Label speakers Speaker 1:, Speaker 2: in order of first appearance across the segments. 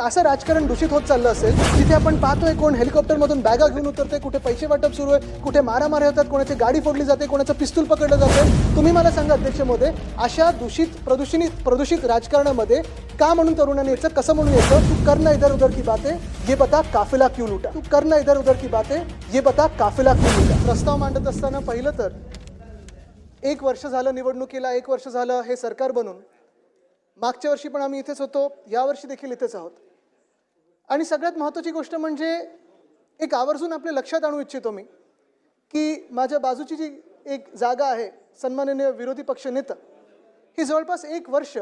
Speaker 1: असं राजकारण दूषित होत चाललं असेल जिथे आपण पाहतोय कोण हेलिकॉप्टरमधून बॅगा घेऊन उतरते कुठे पैसे वाटप सुरू आहे कुठे मारामारी होतात कोणाची गाडी फोडली जाते कोणाचं पिस्तूल पकडलं जातं तुम्ही मला सांगा अध्यक्ष महोदय अशा दूषित प्रदूषणी प्रदूषित राजकारणामध्ये का म्हणून तरुणांनी यायचं कसं म्हणून यायचं तू करना इधर उधर की बातें ये बता काफिला क्यों लुटा? तू करना इधर उधर की बातें ये बता काफिला क्यों लुटा? प्रस्ताव मांडत असताना पहिलं तर एक वर्ष झालं निवडणुकीला एक वर्ष झालं हे सरकार बनून. मागच्या वर्षी पण आम्ही इथेच होतो यावर्षी देखील इथेच आहोत. आणि सगळ्यात महत्त्वाची गोष्ट म्हणजे एक आवर्जून आपल्या लक्षात आणू इच्छितो मी की माझ्या बाजूची जी एक जागा आहे सन्माननीय विरोधी पक्ष नेता ही जवळपास एक वर्ष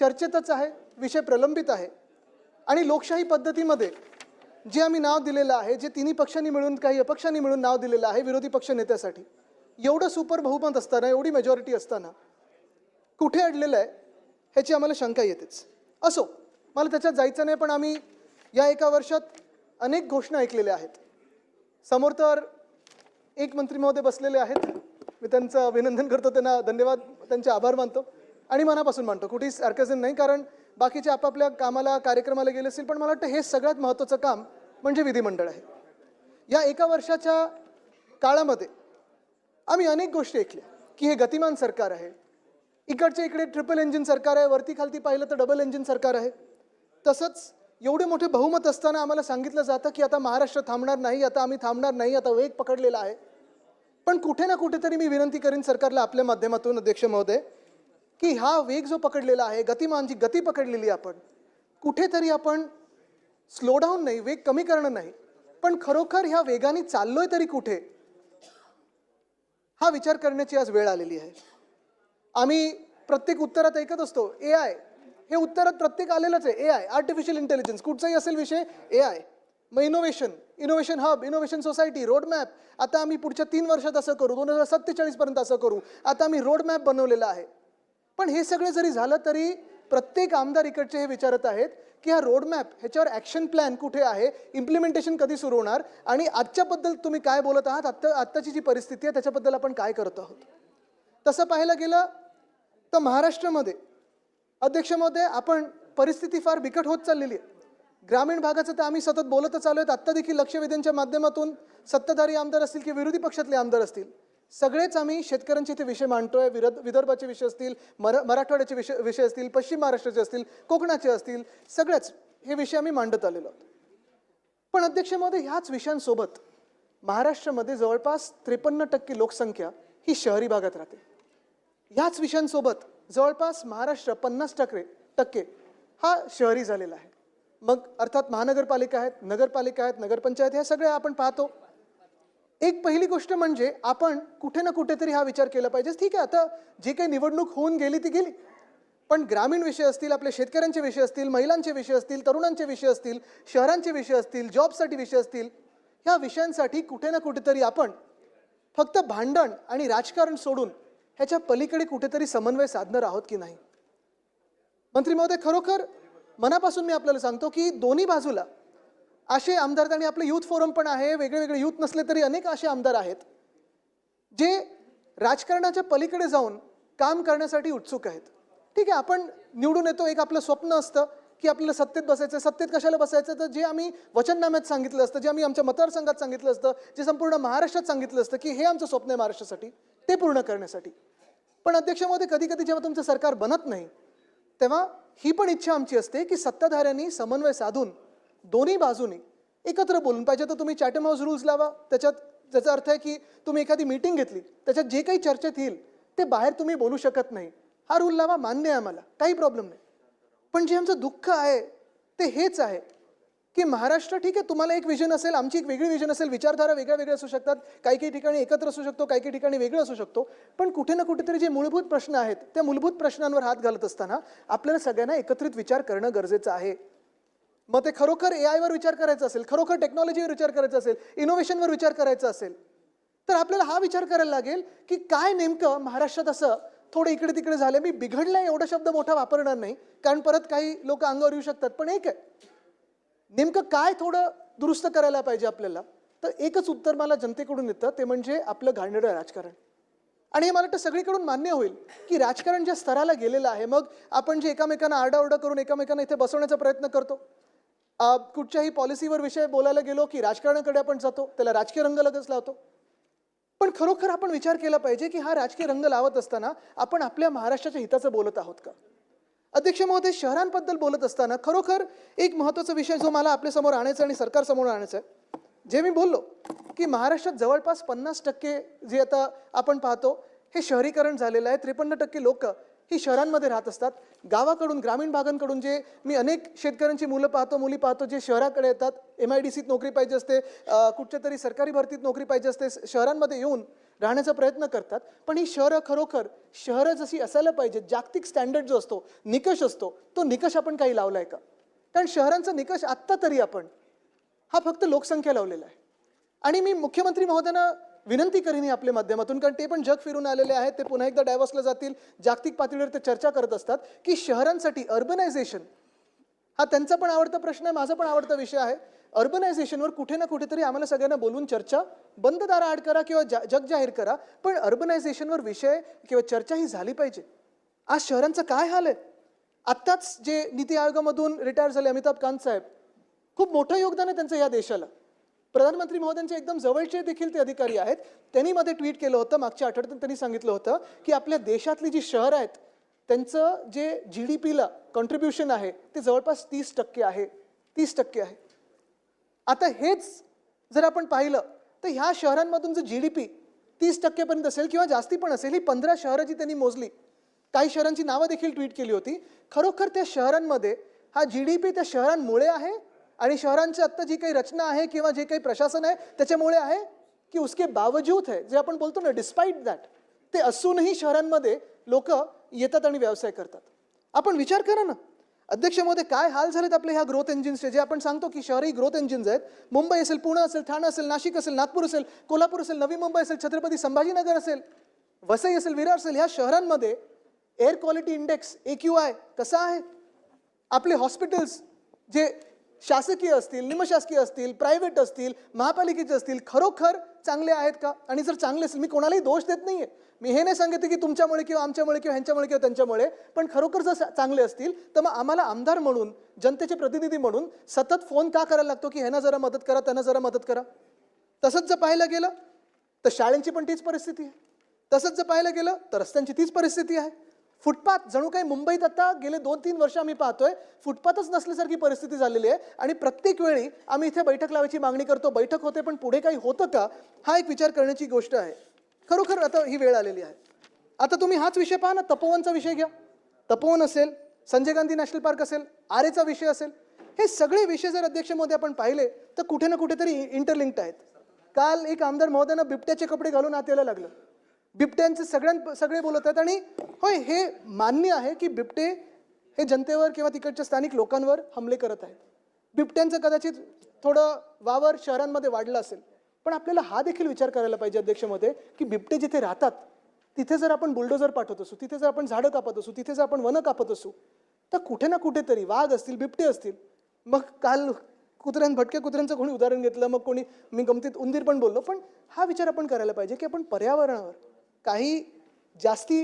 Speaker 1: चर्चेतच आहे विषय प्रलंबित आहे. आणि लोकशाही पद्धतीमध्ये जे आम्ही नाव दिलेलं आहे जे तिन्ही पक्षांनी मिळून काही अपक्षांनी मिळून नाव दिलेलं आहे विरोधी पक्ष नेत्यासाठी एवढं सुपर बहुमत असताना एवढी मेजॉरिटी असताना कुठे अडलेलं आहे ह्याची आम्हाला शंका येतेच. असो मला त्याच्यात जायचं नाही पण आम्ही या एका वर्षात अनेक घोषणा ऐकलेल्या आहेत. समोर तर एक मंत्री महोदय बसलेले आहेत. मी त्यांचं अभिनंदन करतो त्यांना धन्यवाद त्यांचे आभार मानतो आणि मनापासून मानतो. कुठेही सार्कझन नाही कारण बाकीचे आपापल्या कामाला कार्यक्रमाला गेले असतील पण मला वाटतं हे सगळ्यात महत्त्वाचं काम म्हणजे विधिमंडळ आहे. या एका वर्षाच्या काळामध्ये आम्ही अनेक गोष्टी ऐकल्या की हे गतिमान सरकार आहे. इकडच्या इकडे ट्रिपल इंजिन सरकार आहे वरती खालती पाहिलं तर डबल इंजिन सरकार आहे. तसंच एवढे मोठे बहुमत असताना आम्हाला सांगितलं जातं की आता महाराष्ट्र थांबणार नाही आता आम्ही थांबणार नाही आता वेग पकडलेला आहे. पण कुठे ना कुठेतरी मी विनंती करीन सरकारला आपल्या माध्यमातून अध्यक्ष महोदय की हा वेग जो पकडलेला आहे गतिमान जी गती पकडलेली आपण कुठेतरी आपण स्लोडाऊन नाही वेग कमी करणं नाही पण खरोखर ह्या वेगाने चाललोय तरी कुठे हा विचार करण्याची आज वेळ आलेली आहे. आम्ही प्रत्येक उत्तरात ऐकत असतो ए आय हे उत्तरात प्रत्येक आलेलंच आहे. ए आय आर्टिफिशियल इंटेलिजन्स कुठचाही असेल विषय ए आय मग innovation innovation hub innovation society roadmap आता आम्ही पुढच्या तीन वर्षात असं करू दोन हजार सत्तेचाळीसपर्यंत असं करू. आता आम्ही रोडमॅप बनवलेला आहे. पण हे सगळं जरी झालं तरी प्रत्येक आमदार इकडचे हे विचारत आहेत की हा रोडमॅप ह्याच्यावर ॲक्शन प्लॅन कुठे आहे? इम्प्लिमेंटेशन कधी सुरू होणार? आणि आजच्याबद्दल तुम्ही काय बोलत आहात? आत्ता आत्ताची जी परिस्थिती आहे त्याच्याबद्दल आपण काय करत आहोत? तसं पाहायला गेलं तर महाराष्ट्रामध्ये अध्यक्ष महोदय आपण परिस्थिती फार बिकट होत चाललेली आहे. ग्रामीण भागाचं तर आम्ही सतत बोलतच आलो आहेत. आत्ता देखील लक्षवेधींच्या माध्यमातून सत्ताधारी आमदार असतील की विरोधी पक्षातले आमदार असतील सगळेच आम्ही शेतकऱ्यांचे इथे विषय मांडतोय. विरद विदर्भाचे विषय असतील मरा मराठवाड्याचे विषय विषय असतील पश्चिम महाराष्ट्राचे असतील कोकणाचे असतील सगळेच हे विषय आम्ही मांडत आलेलो आहोत. पण अध्यक्ष महोदय ह्याच विषयांसोबत महाराष्ट्रामध्ये जवळपास त्रेपन्न टक्के लोकसंख्या ही शहरी भागात राहते. ह्याच विषयांसोबत जवळपास महाराष्ट्र पन्नास टक्के टक्के हा शहरी झालेला आहे. मग अर्थात महानगरपालिका आहेत नगरपालिका आहेत नगरपंचायत ह्या सगळ्या आपण पाहतो. एक पहिली गोष्ट म्हणजे आपण कुठे ना कुठेतरी हा विचार केला पाहिजे ठीक आहे आता जी काही निवडणूक होऊन गेली ती गेली. पण ग्रामीण विषय असतील आपल्या शेतकऱ्यांचे विषय असतील महिलांचे विषय असतील तरुणांचे विषय असतील शहरांचे विषय असतील जॉबसाठी विषय असतील ह्या विषयांसाठी कुठे ना कुठेतरी आपण फक्त भांडण आणि राजकारण सोडून ह्याच्या पलीकडे कुठेतरी समन्वय साधणार आहोत की नाही? मंत्री महोदय खरोखर मनापासून मी आपल्याला सांगतो की दोन्ही बाजूला असे आमदार आणि आपलं युथ फोरम पण आहे वेगळे वेगळे युथ नसले तरी अनेक असे आमदार आहेत जे राजकारणाच्या पलीकडे जाऊन काम करण्यासाठी उत्सुक आहेत. ठीक आहे आपण निवडून येतो एक आपलं स्वप्न असतं की आपल्याला सत्तेत बसायचं सत्तेत कशाला बसायचं तर जे आम्ही वचननाम्यात सांगितलं असतं जे आम्ही आमच्या मतदारसंघात सांगितलं असतं जे संपूर्ण महाराष्ट्रात सांगितलं असतं की हे आमचं स्वप्न आहे महाराष्ट्रासाठी ते पूर्ण करण्यासाठी. पण अध्यक्षामध्ये कधी कधी जेव्हा तुमचं सरकार बनत नाही तेव्हा ही पण इच्छा आमची असते की सत्ताधाऱ्यांनी समन्वय साधून दोन्ही बाजूनी एकत्र बोलून पाहिजे तर तुम्ही चॅटम हाऊस रूल्स लावा त्याच्यात त्याचा अर्थ आहे की तुम्ही एखादी मीटिंग घेतली त्याच्यात जे काही चर्चेत येईल ते बाहेर तुम्ही बोलू शकत नाही. हा रूल लावा मान्य आहे आम्हाला काही प्रॉब्लेम नाही. पण जे आमचं दुःख आहे ते हेच आहे. की महाराष्ट्र ठीक आहे तुम्हाला एक विजन असेल आमची एक वेगळी विजन असेल विचारधारा वेगळ्या वेगळ्या असू शकतात. काही काही ठिकाणी एकत्र असू शकतो काही काही ठिकाणी वेगळं असू शकतो. पण कुठे ना कुठेतरी जे मूलभूत प्रश्न आहेत त्या मूलभूत प्रश्नांवर हात घालत असताना आपल्याला सगळ्यांना एकत्रित विचार करणं गरजेचं आहे. मग ते खरोखर ए आयवर विचार करायचा असेल खरोखर टेक्नॉलॉजीवर विचार करायचा असेल इनोव्हेशनवर विचार करायचा असेल तर आपल्याला हा विचार करायला लागेल की काय नेमकं महाराष्ट्रात असं थोडं इकडे तिकडे झालं मी बिघडला एवढा शब्द मोठा वापरणार नाही. कारण परत काही लोक अंगावर येऊ शकतात. पण एक आहे नेमकं काय थोडं दुरुस्त करायला पाहिजे आपल्याला? तर एकच उत्तर मला जनतेकडून येतं ते म्हणजे आपलं घाणेरडं राजकारण. आणि हे मला वाटतं सगळीकडून मान्य होईल की राजकारण ज्या स्तराला गेलेलं आहे मग आपण जे एकामेकांना आरडाओरडा करून एकामेकांना इथे बसवण्याचा प्रयत्न करतो. कुठच्याही पॉलिसीवर विषय बोलायला गेलो की राजकारणाकडे आपण जातो त्याला राजकीय रंग लगेच लावतो. पण खरोखर आपण विचार केला पाहिजे की हा राजकीय रंग लावत असताना आपण आपल्या महाराष्ट्राच्या हिताचं बोलत आहोत का? अध्यक्ष महोदय शहरांबद्दल बोलत असताना खरोखर एक महत्त्वाचा विषय जो मला आपल्यासमोर आणायचा आणि सरकारसमोर आणायचा आहे जे मी बोललो की महाराष्ट्रात जवळपास पन्नास टक्के जे आता आपण पाहतो हे शहरीकरण झालेलं आहे त्रेपन्न टक्के लोक ही शहरांमध्ये राहत असतात. गावाकडून ग्रामीण भागांकडून जे मी अनेक शेतकऱ्यांची मुलं पाहतो मुली पाहतो जे शहराकडे येतात एम आय डी सीत नोकरी पाहिजे असते कुठच्या तरी सरकारी भरतीत नोकरी पाहिजे असते शहरांमध्ये येऊन राहण्याचा प्रयत्न करतात. पण ही शहरं खरोखर शहरं जशी असायला पाहिजे जागतिक स्टँडर्ड जो असतो निकष असतो तो निकष आपण काही लावला आहे का? कारण शहरांचा निकष आत्ता तरी आपण हा फक्त लोकसंख्या लावलेला आहे. आणि मी मुख्यमंत्री महोदयांना विनंती करीन आपल्या माध्यमातून कारण ते पण जग फिरून आलेले आहेत. ते पुन्हा एकदा डायव्हर्सला जातील. जागतिक पातळीवर ते चर्चा करत असतात की शहरांसाठी अर्बनायझेशन हा त्यांचा पण आवडता प्रश्न आहे माझा पण आवडता विषय आहे. अर्बनायझेशनवर कुठे ना कुठेतरी आम्हाला सगळ्यांना बोलून चर्चा बंद दारा आड करा किंवा जा जग जाहीर करा पण अर्बनायझेशनवर विषय किंवा चर्चा ही झाली पाहिजे. आज शहरांचं काय हाल आहे? आत्ताच जे नीती आयोगामधून रिटायर झाले अमिताभ कांत साहेब खूप मोठं योगदान आहे त्यांचं या देशाला. प्रधानमंत्री महोदयांचे एकदम जवळचे देखील ते अधिकारी आहेत. त्यांनी मध्ये ट्विट केलं होतं मागच्या आठवड्यात त्यांनी सांगितलं होतं की आपल्या देशातली जी शहरं आहेत त्यांचं जे जी डी पीला कॉन्ट्रीब्युशन आहे ते जवळपास तीस टक्के आहे. तीस टक्के आहे. आता हेच जर आपण पाहिलं तर ह्या शहरांमधून जर जी डी पी तीस टक्केपर्यंत असेल किंवा जास्ती पण असेल ही पंधरा शहरं जी त्यांनी मोजली काही शहरांची नावं देखील ट्विट केली होती. खरोखर त्या शहरांमध्ये हा जी डी पी त्या शहरांमुळे आहे आणि शहरांची आत्ता जी काही रचना आहे किंवा जे काही प्रशासन आहे त्याच्यामुळे आहे की उसके बावजूद आहे जे आपण बोलतो ना डिस्पाईट दॅट ते असूनही शहरांमध्ये लोक येतात आणि व्यवसाय करतात. आपण विचार करा ना. अध्यक्षमध्ये काय हाल झालेत आपले ह्या ग्रोथ इंजिन्सचे जे आपण सांगतो की शहरी ग्रोथ इंजिन्स आहेत. मुंबई असेल पुणे असेल ठाणे असेल नाशिक असेल नागपूर असेल कोल्हापूर असेल नवी मुंबई असेल छत्रपती संभाजीनगर असेल वसई असेल विरार असेल ह्या शहरांमध्ये air quality index A Q I कसा आहे? आपले हॉस्पिटल्स जे शासकीय असतील निमशासकीय असतील प्रायव्हेट असतील महापालिकेचे असतील खरोखर चांगले आहेत का? आणि जर चांगले असतील मी कोणालाही दोष देत नाही आहे मी हे नाही सांगितलं की तुमच्यामुळे किंवा आमच्यामुळे किंवा ह्यांच्यामुळे किंवा त्यांच्यामुळे पण खरोखर जर चांगले असतील तर मग आम्हाला आमदार म्हणून जनतेचे प्रतिनिधी म्हणून सतत फोन का करायला लागतो की ह्यांना जरा मदत करा त्यांना जरा मदत करा? तसंच जर पाहायला गेलं तर शाळेंची पण तीच परिस्थिती आहे. तसंच जर पाहायला गेलं तर रस्त्यांची तीच परिस्थिती आहे. फुटपाथ जणू काही मुंबईत आता गेले दोन तीन वर्ष आम्ही पाहतोय फुटपाथच नसल्यासारखी परिस्थिती झालेली आहे. आणि प्रत्येक वेळी आम्ही इथे बैठक लावायची मागणी करतो. बैठक होते पण पुढे काही होतं का? हा एक विचार करण्याची गोष्ट आहे. खरोखर आता ही वेळ आलेली आहे. आता तुम्ही हाच विषय पहा ना. तपोवनचा विषय घ्या. तपोवन असेल संजय गांधी नॅशनल पार्क असेल आरेचा विषय असेल हे सगळे विषय जर अध्यक्ष मोदी आपण पाहिले तर कुठे ना कुठेतरी इंटरलिंक्ड आहेत. काल एक आमदार महोदयांना बिबट्याचे कपडे घालून आत यायला लागलं. बिबट्यांचे सगळ्यां सगळे बोलत आहेत आणि होय हे मान्य आहे की बिबटे हे जनतेवर किंवा तिकडच्या स्थानिक लोकांवर हमले करत आहेत. बिबट्यांचं कदाचित थोडं वावर शहरांमध्ये वाढलं असेल पण आपल्याला हा देखील विचार करायला पाहिजे अध्यक्षमध्ये की बिबटे जिथे राहतात तिथे जर आपण बुलडोजर पाठवत असू तिथे जर आपण झाडं कापत असू तिथे जर आपण वनं कापत असू तर कुठे ना कुठेतरी वाघ असतील बिबटे असतील. मग काल कुत्र्यां भटक्या कुत्र्यांचं कोणी उदाहरण घेतलं मग कोणी मी गमतीत उंदीर पण बोललो पण हा विचार आपण करायला पाहिजे की आपण पर्यावरणावर काही जास्ती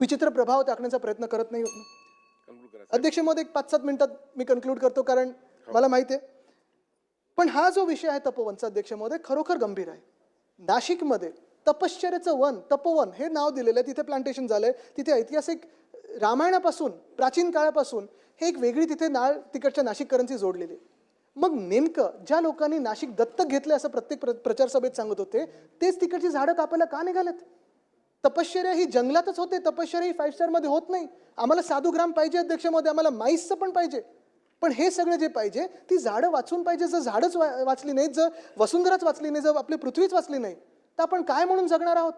Speaker 1: विचित्र प्रभाव टाकण्याचा प्रयत्न करत नाही होत अध्यक्षमध्ये एक पाच सात मिनिटात मी कन्क्लूड करतो कारण मला माहिती आहे. पण हा जो विषय आहे तपोवनचा अध्यक्ष महोदय खरोखर गंभीर आहे. नाशिकमध्ये तपश्चर्याचं वन तपोवन हे नाव दिलेलं आहे. तिथे प्लांटेशन झालंय. तिथे ऐतिहासिक रामायणापासून प्राचीन काळापासून हे एक वेगळी तिथे नाळ तिकडच्या नाशिककरांची जोडलेली आहे. मग नेमकं ज्या लोकांनी नाशिक दत्तक घेतले असं प्रत्येक प्र प्रचार सभेत सांगत होते तेच तिकडची झाडं कापायला का निघालेत? तपश्चर्या ही जंगलातच होते तपश्चर्या ही फाईव्ह स्टारमध्ये होत नाही. आम्हाला साधुग्राम पाहिजे अध्यक्षमध्ये आम्हाला माईसचं पण पाहिजे. पण हे सगळं जे पाहिजे ती झाडं वाचून पाहिजे. जर झाडच वा वाचली नाहीत जर वसुंधराच वाचली नाही जर आपली पृथ्वीच वाचली नाही तर आपण काय म्हणून जगणार आहोत?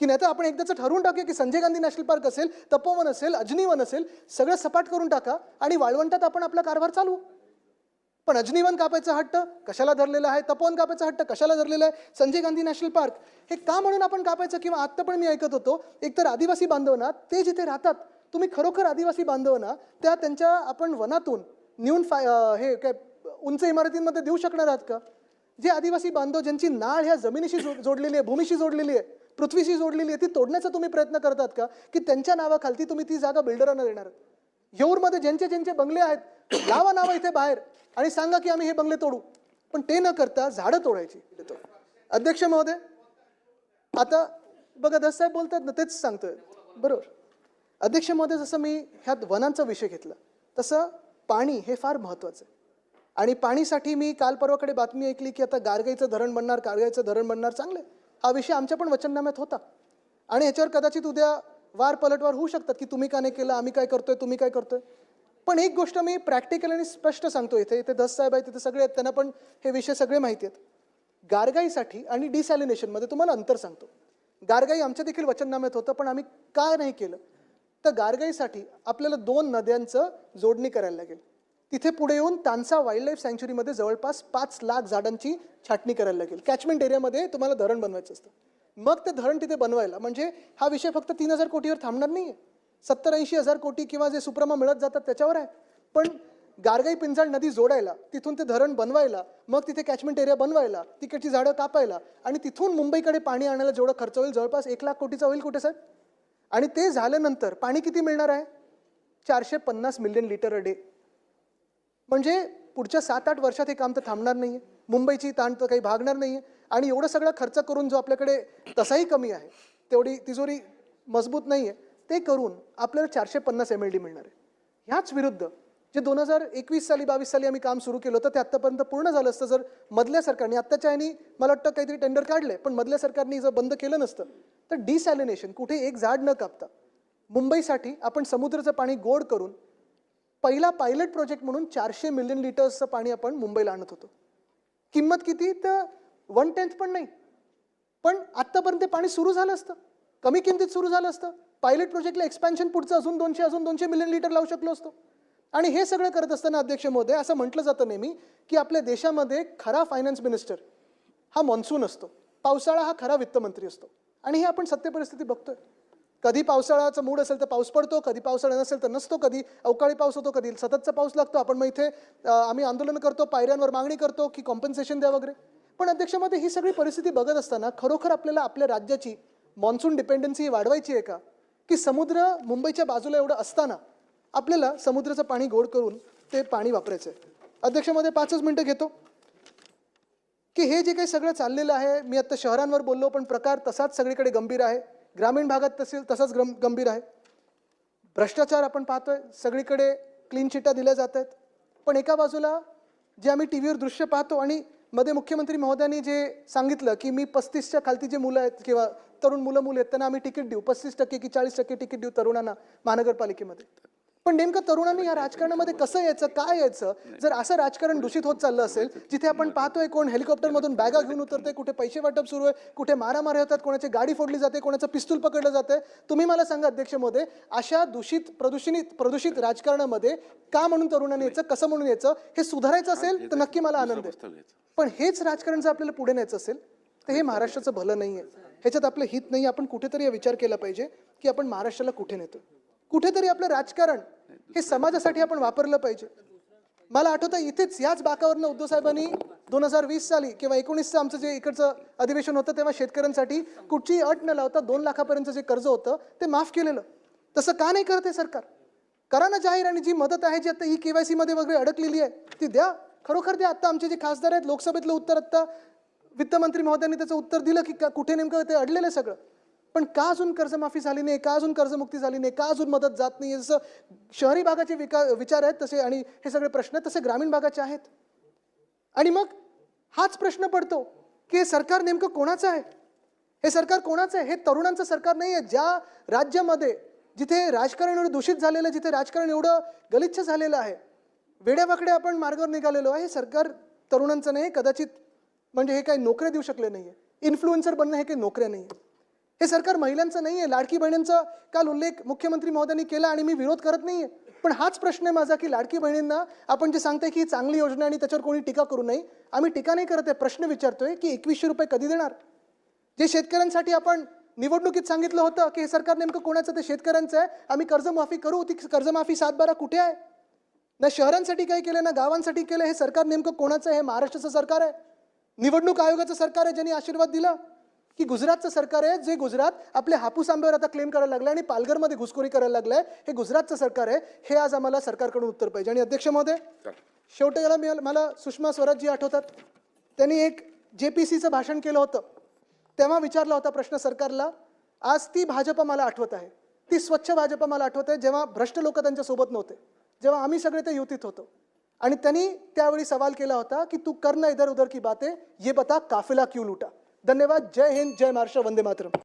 Speaker 1: की नाही तर आपण एकदाचं ठरवून टाकूया की संजय गांधी नॅशनल पार्क असेल तपोवन असेल अजनीवन असेल सगळं सपाट करून टाका आणि वाळवंटात आपण आपला कारभार चालवू. पण अजनीवन कापायचा हट्ट कशाला धरलेला आहे? तपोवन कापायचा हट्ट कशाला धरलेला आहे? Sanjay Gandhi national park. हे का म्हणून आपण कापायचं? किंवा आत्ता पण मी ऐकत होतो एकतर आदिवासी बांधवांना ते जिथे राहतात तुम्ही खरोखर आदिवासी बांधवांना त्या त्यांच्या आपण वनातून नेऊन फाय हे काय उंच इमारतींमध्ये देऊ शकणार आहात का? जे आदिवासी बांधव ज्यांची नाळ ह्या जमिनीशी जो जोडलेली आहे भूमीशी जोडलेली आहे पृथ्वीशी जोडलेली आहे ती तोडण्याचा तुम्ही प्रयत्न करतात का? की त्यांच्या नावाखालती तुम्ही ती जागा बिल्डरांना देणार आहात? येऊरमध्ये ज्यांचे ज्यांचे बंगले आहेत लावा नावं इथे बाहेर आणि सांगा की आम्ही हे बंगले तोडू. पण ते न करता झाडं तोडायची. अध्यक्ष महोदय आता बघा दससाहेब बोलतात ना तेच सांगतोय. बरोबर. अध्यक्ष महोदय जसं मी ह्यात वनांचा विषय घेतला तसं पाणी हे फार महत्त्वाचं आहे. आणि पाणीसाठी मी काल परवाकडे बातमी ऐकली की आता गारगाईचं धरण बनणार गारगाईचं धरण बनणार चांगलं हा विषय आमच्या पण वचननाम्यात होता. आणि ह्याच्यावर कदाचित उद्या वार पलटवार होऊ शकतात की तुम्ही का नाही केलं आम्ही काय करतोय तुम्ही काय करतोय? पण एक गोष्ट मी प्रॅक्टिकल आणि स्पष्ट सांगतो इथे इथे दस साहेब आहेत तिथे सगळे आहेत त्यांना पण हे विषय सगळे माहिती आहेत. गारगाईसाठी आणि डिसॅलिनेशनमध्ये तुम्हाला अंतर सांगतो. गारगाई आमच्या देखील वचननाम्यात होतं पण आम्ही का नाही केलं? तर गारगाईसाठी आपल्याला दोन नद्यांचं जोडणी करायला लागेल. तिथे पुढे येऊन तानसा वाईल्ड लाईफ सँच्युरीमध्ये जवळपास पाच लाख झाडांची छाटणी करायला लागेल. कॅचमेंट एरियामध्ये तुम्हाला धरण बनवायचं असतं. मग ते धरण तिथे बनवायला. म्हणजे हा विषय फक्त तीन हजार कोटीवर थांबणार नाही आहे सत्तर ऐंशी हजार कोटी किंवा जे सुप्रमा मिळत जातात त्याच्यावर आहे. पण गारगाई पिंजाळ नदी जोडायला तिथून ते धरण बनवायला मग तिथे कॅचमेंट एरिया बनवायला तिकडची झाडं कापायला आणि तिथून मुंबईकडे पाणी आणायला जेवढं खर्च होईल जवळपास एक लाख कोटीचा होईल कुठे साहेब आणि ते झाल्यानंतर पाणी किती मिळणार आहे? चारशे पन्नास मिलियन लिटर अ डे म्हणजे पुढच्या सात आठ वर्षात हे काम तर थांबणार नाही आहे मुंबईची ताण तर काही भागणार नाही आहे आणि एवढं सगळं खर्च करून जो आपल्याकडे तसाही कमी आहे तेवढी तिजोरी मजबूत नाही आहे ते करून आपल्याला चारशे पन्नास एम एल डी मिळणार आहे. ह्याच विरुद्ध जे दोन हजार एकवीस साली बावीस साली आम्ही काम सुरू केलं होतं ते आत्तापर्यंत पूर्ण झालं असतं. जर मधल्या सरकारने आत्ताच्या यांनी मला वाटतं काहीतरी टेंडर काढले पण मधल्या सरकारने जर बंद केलं नसतं तर डिसॅलिनेशन कुठे एक झाड न कापता मुंबईसाठी आपण समुद्राचं पाणी गोड करून पहिला पायलट प्रोजेक्ट म्हणून चारशे मिलियन लिटर्सचं पाणी आपण मुंबईला आणत होतो. किंमत किती? तर वन टेन्थ पण नाही. पण आत्तापर्यंत ते पाणी सुरू झालं असतं. कमी किमतीत सुरू झालं असतं. पायलट प्रोजेक्टला एक्सपॅन्शन पुढचं अजून दोनशे अजून दोनशे मिलियन लिटर लावू शकलो असतो. आणि हे सगळं करत असताना अध्यक्ष महोदय असं म्हटलं जातं नेहमी की आपल्या देशामध्ये खरा फायनान्स मिनिस्टर हा मॉन्सून असतो. पावसाळा हा खरा वित्तमंत्री असतो. आणि हे आपण सत्य परिस्थिती बघतोय. कधी पावसाळ्याचा मूड असेल तर पाऊस पडतो कधी पावसाळा नसेल तर नसतो कधी अवकाळी पाऊस होतो कधी सततचा पाऊस लागतो. आपण मग इथे आम्ही आंदोलन करतो पायऱ्यांवर मागणी करतो की कॉम्पन्सेशन द्या वगैरे. पण अध्यक्षमध्ये ही सगळी परिस्थिती बघत असताना खरोखर आपल्याला आपल्या राज्याची मॉन्सून डिपेंडन्सी वाढवायची आहे का? की समुद्र मुंबईच्या बाजूला एवढं असताना आपल्याला समुद्राचं पाणी गोड करून ते पाणी वापरायचं आहे अध्यक्षमध्ये पाचच मिनटं घेतो. की हे जे काही सगळं चाललेलं आहे मी आता शहरांवर बोललो पण प्रकार तसाच सगळीकडे गंभीर आहे. ग्रामीण भागात तसेल तसाच ग्रम गंभीर आहे. भ्रष्टाचार आपण पाहतोय सगळीकडे क्लीन चिटा दिल्या जात आहेत. पण एका बाजूला जे आम्ही टी व्हीवर दृश्य पाहतो आणि मध्ये मुख्यमंत्री महोदयांनी जे सांगितलं की मी पस्तीसच्या खालती जे मुलं आहेत किंवा तरुण मुलं मुलं आहेत त्यांना आम्ही तिकीट देऊ. पस्तीस टक्के की चाळीस टक्के तिकीट देऊ तरुणांना महानगरपालिकेमध्ये. पण नेमकं तरुणांनी या राजकारणामध्ये कसं यायचं काय यायचं? जर असं राजकारण दूषित होत चाललं असेल जिथे आपण पाहतोय कोण हेलिकॉप्टरमधून बॅगा घेऊन उतरते कुठे पैसे वाटप सुरू आहे कुठे मारामारी होतात कोणाची गाडी फोडली जाते कोणाचं पिस्तूल पकडलं जाते तुम्ही मला सांगा अध्यक्ष मोदे अशा दूषित प्रदूषित प्रदूषित राजकारणामध्ये का म्हणून तरुणांनी यायचं कसं म्हणून यायचं हे सुधारायचं असेल तर नक्की मला आनंद आहे. पण हेच राजकारण जर आपल्याला पुढे न्यायचं असेल तर हे महाराष्ट्राचं भलं नाही आहे ह्याच्यात आपलं हित नाही आपण कुठेतरी विचार केला पाहिजे की आपण महाराष्ट्राला कुठे नेतो कुठेतरी आपलं राजकारण हे समाजासाठी आपण वापरलं पाहिजे. मला आठवतं इथेच याच बाकावरनं उद्धव साहेबांनी दोन हजार वीस साली किंवा एकोणीसचं आमचं जे इकडचं अधिवेशन होतं तेव्हा शेतकऱ्यांसाठी कुठचीही अट न लावता दोन लाखापर्यंत जे कर्ज होतं ते माफ केलेलं. तसं का नाही करत आहे सरकार? करा ना जाहीर आणि जी मदत आहे जी आता ई के वाय सीमध्ये वगैरे अडकलेली आहे ती द्या. खरोखर द्या. आत्ता आमचे जे खासदार आहेत लोकसभेतलं उत्तर आत्ता वित्तमंत्री महोदयांनी त्याचं उत्तर दिलं की का कुठे नेमकं ते अडलेलं आहे सगळं? पण का अजून कर्जमाफी झाली नाही? का अजून कर्जमुक्ती झाली नाही? का अजून मदत जात नाही? जसं शहरी भागाचे विका विचार आहेत तसे आणि हे सगळे प्रश्न आहेत तसे ग्रामीण भागाचे आहेत. आणि मग हाच प्रश्न पडतो की हे सरकार नेमकं कोणाचं आहे? हे सरकार कोणाचं आहे? हे तरुणांचं सरकार नाही आहे. ज्या राज्यामध्ये जिथे राजकारण एवढं दूषित झालेलं आहे जिथे राजकारण एवढं गलिच्छ झालेलं आहे वेड्यावाकडे आपण मार्गावर निघालेलो आहे हे सरकार तरुणांचं नाही कदाचित म्हणजे हे काही नोकऱ्या देऊ शकले नाही आहे इन्फ्लुएन्सर बनणं हे काही नोकऱ्या नाही आहे हे सरकार महिलांचं नाही आहे लाडकी बहिणींचा काल उल्लेख मुख्यमंत्री महोदयांनी केला आणि मी विरोध करत नाही आहे पण हाच प्रश्न आहे माझा की लाडकी बहिणींना आपण जे सांगताय की चांगली योजना आणि त्याच्यावर कोणी टीका करू नये आम्ही टीका नाही करत आहे. प्रश्न विचारतोय की एकवीसशे रुपये कधी देणार? जे शेतकऱ्यांसाठी आपण निवडणुकीत सांगितलं होतं की हे सरकार नेमकं कोणाचं ते शेतकऱ्यांचं आहे? आम्ही कर्जमाफी करू? ती कर्जमाफी सातबारा कुठे आहे? ना शहरांसाठी काय केलं ना गावांसाठी केलं हे सरकार नेमकं कोणाचं आहे? हे महाराष्ट्राचं सरकार आहे? निवडणूक आयोगाचं सरकार आहे ज्यांनी आशीर्वाद दिला? की गुजरातचं सरकार आहे जे गुजरात आपल्या हापूस आंब्यावर आता क्लेम करायला लागलं आणि पालघरमध्ये घुसखोरी करायला लागलंय. हे गुजरातचं सरकार आहे. हे आज आम्हाला सरकारकडून उत्तर पाहिजे. आणि अध्यक्ष महोदय शेवटी याला मला सुषमा स्वराजजी आठवतात. त्यांनी एक जे पी सीचं भाषण केलं होतं. तेव्हा विचारला होता प्रश्न सरकारला आज ती भाजप मला आठवत आहे. ती स्वच्छ भाजप मला आठवत आहे. जेव्हा भ्रष्ट लोक त्यांच्यासोबत नव्हते जेव्हा आम्ही सगळे ते युतीत होतो. आणि त्यांनी त्यावेळी सवाल केला होता की तू कर ना इधर उधर की बातें. ये बता काफिला क्यों लुटा? धन्यवाद. जय हिंद जय महाराष्ट्र वंदे मातरम.